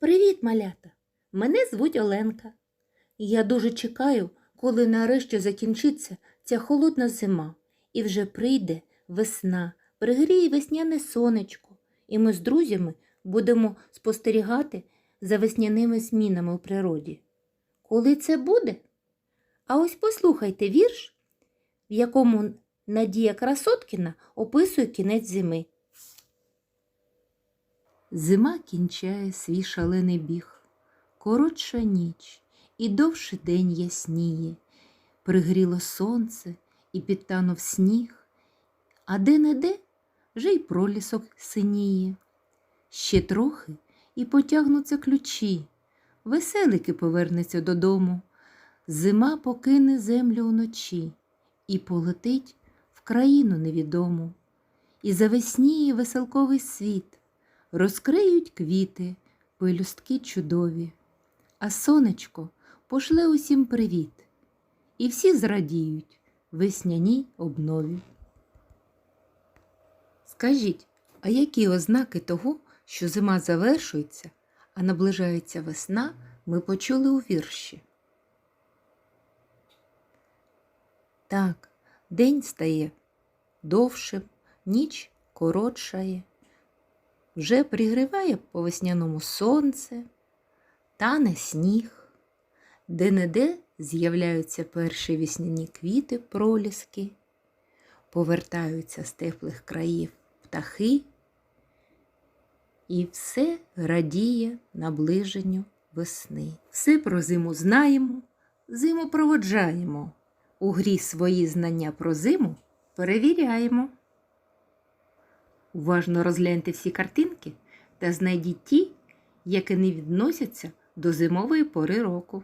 Привіт, малята! Мене звуть Оленка. Я дуже чекаю, коли нарешті закінчиться ця холодна зима, і вже прийде весна, пригріє весняне сонечко, і ми з друзями будемо спостерігати за весняними змінами у природі. Коли це буде? А ось послухайте вірш, в якому Надія Красоткіна описує кінець зими. Зима кінчає свій шалений біг, коротша ніч і довший день ясніє. Пригріло сонце і підтанув сніг, а де-не-де вже й пролісок синіє. Ще трохи і потягнуться ключі, веселики повернеться додому. Зима покине землю уночі і полетить в країну невідому. І завесніє веселковий світ, розкриють квіти, пелюстки чудові, а сонечко пошле усім привіт, і всі зрадіють весняній обнові. Скажіть, а які ознаки того, що зима завершується, а наближається весна, ми почули у вірші? Так, день стає довшим, ніч коротшає, вже пригріває по весняному сонце, тане сніг, де-не-де з'являються перші весняні квіти проліски, повертаються з теплих країв птахи, і все радіє наближенню весни. Все про зиму знаємо, зиму проводжаємо. У грі свої знання про зиму перевіряємо. Уважно розгляньте всі картинки та знайдіть ті, які не відносяться до зимової пори року.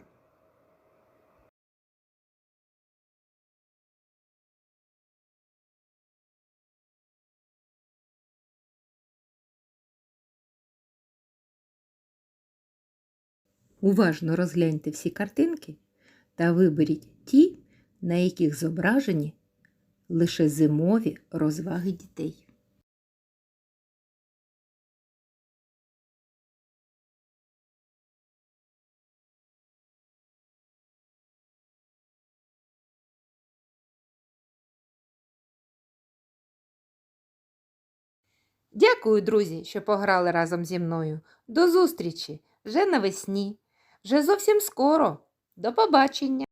Уважно розгляньте всі картинки та виберіть ті, на яких зображені лише зимові розваги дітей. Дякую, друзі, що пограли разом зі мною. До зустрічі вже навесні, вже зовсім скоро. До побачення!